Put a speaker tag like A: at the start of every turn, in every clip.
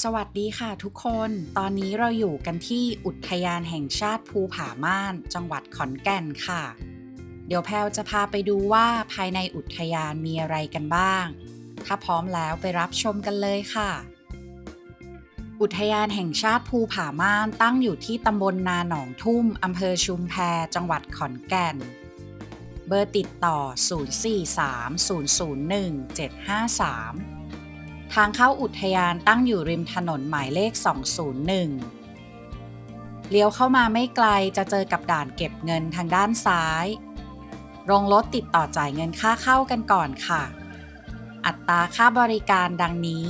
A: สวัสดีค่ะทุกคน ตอนนี้เราอยู่กันที่อุทยานแห่งชาติภูผาม่าน จังหวัดขอนแก่นค่ะ เดี๋ยวแพลวจะพาไปดูว่าภายในอุทยานมีอะไรกันบ้าง ถ้าพร้อมแล้วไปรับชมกันเลยค่ะ อุทยานแห่งชาติภูผาม่านตั้งอยู่ที่ตำบลนาหนองทุ่มอำเภอชุมแพจังหวัดขอนแก่น เบอร์ติดต่อ 043 001 753 ทางเข้าอุทยานตั้งอยู่ริมถนนหมายเลข 201 เลี้ยวเข้ามาไม่ไกลจะเจอกับด่านเก็บเงินทางด้านซ้ายโรงรถติดต่อจ่ายเงินค่าเข้ากันก่อนค่ะ อัตราค่าบริการดังนี้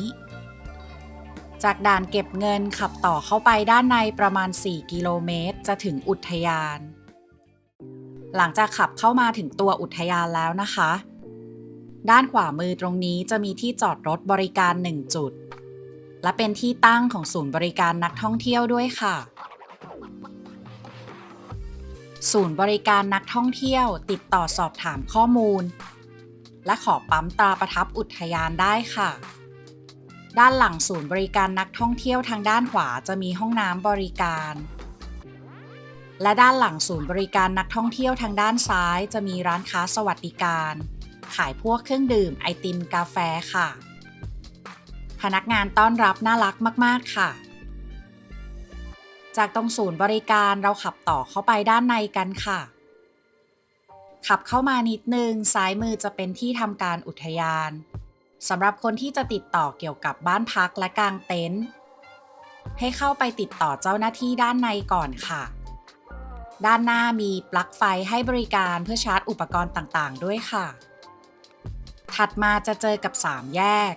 A: จากด่านเก็บเงินขับต่อเข้าไปด้านในประมาณ 4 กิโลเมตร จะถึงอุทยาน หลังจากขับเข้ามาถึงตัวอุทยานแล้วนะคะ ด้านขวามือตรงนี้จะมีที่จอดรถบริการ 1 จุด และเป็นที่ตั้งของศูนย์บริการนักท่องเที่ยวด้วยค่ะ ศูนย์บริการนักท่องเที่ยวติดต่อสอบถามข้อมูล และขอปั๊มตราประทับอุทยานได้ค่ะ ด้านหลังศูนย์บริการนักท่องเที่ยวทางด้านขวาจะมีห้องน้ำบริการ และด้านหลังศูนย์บริการนักท่องเที่ยวทางด้านซ้าย จะมีร้านค้าสวัสดิการ ขายพวกเครื่องดื่มไอติมกาแฟค่ะ พนักงานต้อนรับน่ารักมาก ๆ ค่ะ จากตรงศูนย์บริการเราขับต่อเข้าไปด้านในกันค่ะ ขับเข้ามานิดนึงซ้ายมือจะเป็นที่ทำการอุทยานสำหรับคนที่จะติดต่อเกี่ยวกับบ้านพักและกางเต็นท์ให้เข้าไปติดต่อเจ้าหน้าที่ด้านในก่อนค่ะ ด้านหน้ามีปลั๊กไฟให้บริการเพื่อชาร์จอุปกรณ์ต่างๆ ด้วยค่ะ ถัดมาจะเจอกับ 3 แยก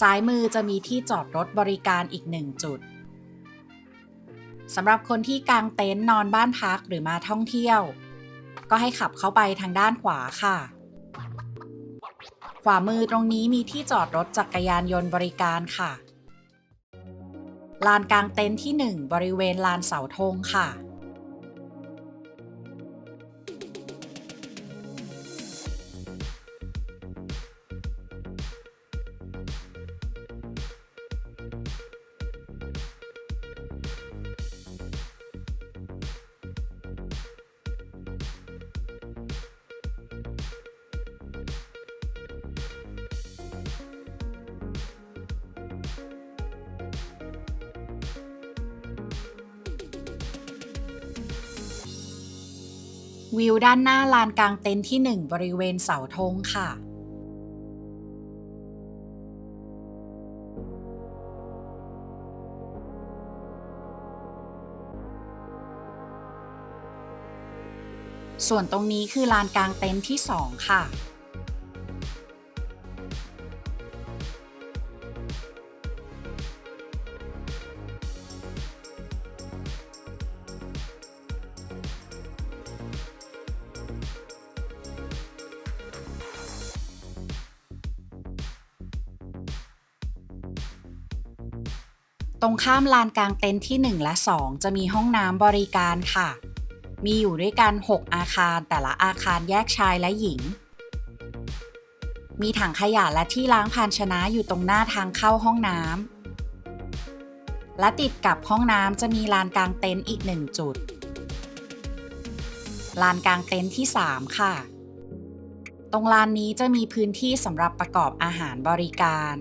A: ซ้ายมือจะมีที่จอดรถบริการอีกหนึ่งจุดสำหรับคนที่กางเต็นท์นอนบ้านพักหรือมาท่องเที่ยว ก็ให้ขับเข้าไปทางด้านขวาค่ะ ขวามือตรงนี้มีที่จอดรถจักรยานยนต์บริการค่ะ ลานกลางเต็นท์ที่ 1 บริเวณลานเสาธงค่ะ วิวด้านหน้าลานกลางเต็นท์ที่ 1 บริเวณเสาธงค่ะ ส่วนตรงนี้คือลานกลางเต็นท์ที่ 2 ค่ะ รงข้ามลานกลางเต็นท์ที่ 1 และ 2 จะมีห้องน้ำบริการค่ะ มีอยู่ด้วยกัน 6 อาคารแต่ละอาคารแยกชายและหญิง มีถังขยะและที่ล้างภาชนะอยู่ตรงหน้าทางเข้าห้องน้ำและติดกับห้องน้ำจะมีลานกลางเต็นท์อีกหนึ่งจุด ลานกลางเต็นท์ที่ 3 ค่ะ ตรงลานนี้จะมีพื้นที่สำหรับประกอบอาหารบริการ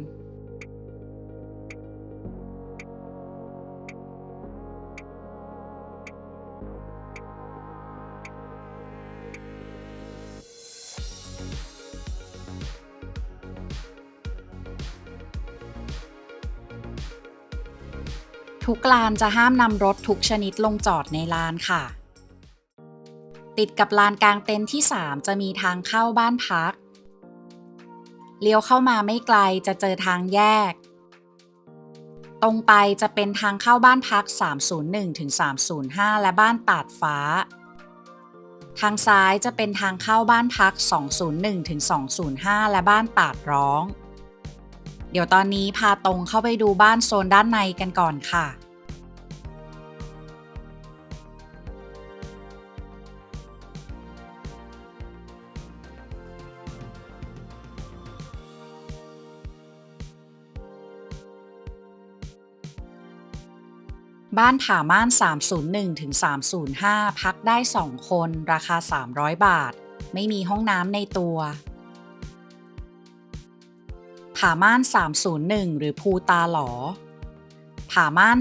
A: ทุกลานจะห้ามนำรถทุกชนิดลงจอดในลานค่ะ ติดกับลานกลางเต็นท์ที่ 3 จะมีทางเข้าบ้านพัก เลี้ยวเข้ามาไม่ไกลจะเจอทางแยก ตรงไปจะเป็นทางเข้าบ้านพัก 301ถึง305 และบ้านตาดฟ้า ทางซ้ายจะเป็นทางเข้าบ้านพัก 201ถึง205 และบ้านตาดร้อง เดี๋ยวตอนนี้พาตรงเข้าไปดูบ้านโซนด้านในกันก่อนค่ะ บ้านผาม่าน 301ถึง305 พักได้ 2 คน ราคา 300 บาท ไม่มีห้องน้ำในตัว ผาม่าน 301 หรือภูตาหลอ ผาม่าน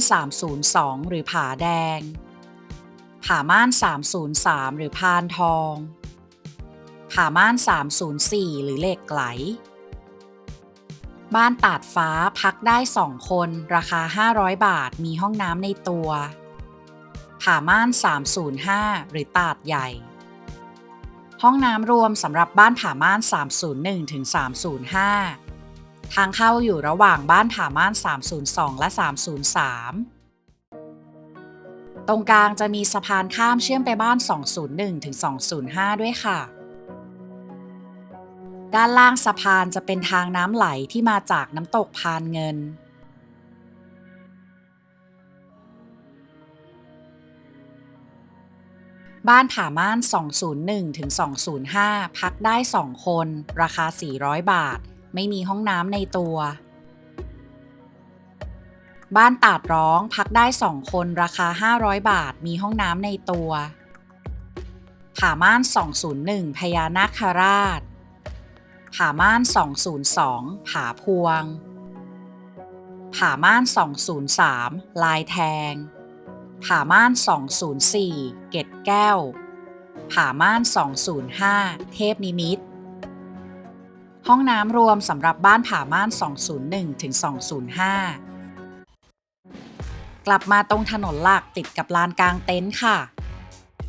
A: 302 หรือผาแดง ผาม่าน 303 หรือพานทอง ผาม่าน 304 หรือเหล็กไหล บ้านตาดฟ้าพักได้2คน ราคา 500 บาทมีห้องน้ำในตัว ผาม่าน 305 หรือตาดใหญ่ ห้องน้ำรวมสำหรับบ้านผาม่าน 301ถึง305 ทางเข้าอยู่ระหว่างบ้านผาม่าน 302 และ 303 ตรงกลางจะมีสะพานข้ามเชื่อมไปบ้าน 201 ถึง 205 ด้วยค่ะ ด้านล่างสะพานจะเป็นทางน้ำไหลที่มาจากน้ำตกพานเงินบ้านผาม่าน 201 ถึง 205 พักได้ 2 คน ราคา 400 บาท ไม่มีห้องน้ำในตัว บ้านตาดร้องพักได้2คนราคา 500 บาทมีห้องน้ำในตัวผาม่าน 201 พญานาคราชผาม่าน 202 ผาพวงผาม่าน 203 ลายแทงผาม่าน 204 เกตแก้วผาม่าน 205 เทพนิมิต ห้องน้ำรวมสำหรับบ้านผาม่าน 201 ถึง 205 กลับมาตรงถนนหลักติดกับลานกลางเต็นท์ค่ะ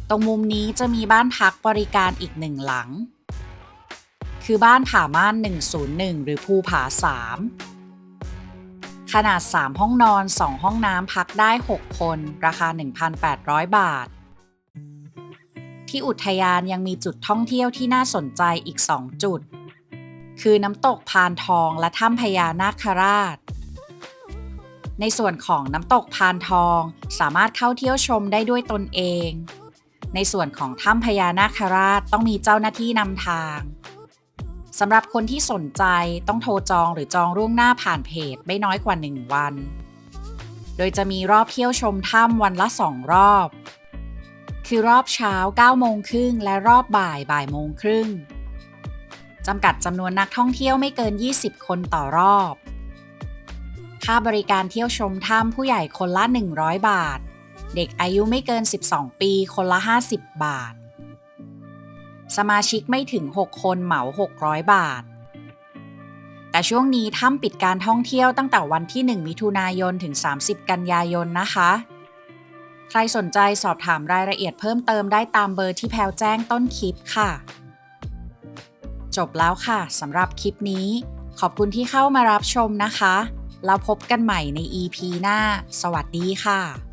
A: ตรงมุมนี้จะมีบ้านพักบริการอีกหนึ่งหลัง คือบ้านผาม่าน 101 หรือภูผา 3 ขนาด 3 ห้องนอน 2 ห้องน้ำพักได้ 6 คน ราคา 1,800 บาทที่อุทยานยังมีจุดท่องเที่ยวที่น่าสนใจอีก 2 จุด คือน้ำตกพานทองและถ้ำพญานาคราช ในส่วนของน้ำตกพานทองสามารถเข้าเที่ยวชมได้ด้วยตนเอง ในส่วนของถ้ำพญานาคราชต้องมีเจ้าหน้าที่นำทางสำหรับคนที่สนใจต้องโทรจองหรือจองล่วงหน้าผ่านเพจไม่น้อยกว่า 1 วัน โดยจะมีรอบเที่ยวชมถ้ำวันละ 2 รอบ คือรอบเช้า9โมงครึ่งและรอบบ่ายบ่ายโมงครึ่ง จำกัดจำนวนนักท่องเที่ยวไม่เกิน 20 คนต่อรอบ ค่าบริการเที่ยวชมถ้ำผู้ใหญ่คนละ 100 บาท เด็กอายุไม่เกิน 12 ปีคนละ 50 บาท สมาชิกไม่ถึง 6 คนเหมา 600 บาท แต่ช่วงนี้ถ้ำปิดการท่องเที่ยวตั้งแต่วันที่ 1 มิถุนายนถึง 30 กันยายนนะคะใครสนใจสอบถามรายละเอียดเพิ่มเติมได้ตามเบอร์ที่แพลวแจ้งต้นคลิปค่ะ จบแล้วค่ะสำหรับคลิปนี้ ขอบคุณที่เข้ามารับชมนะคะ แล้วพบกันใหม่ใน EP หน้า สวัสดีค่ะ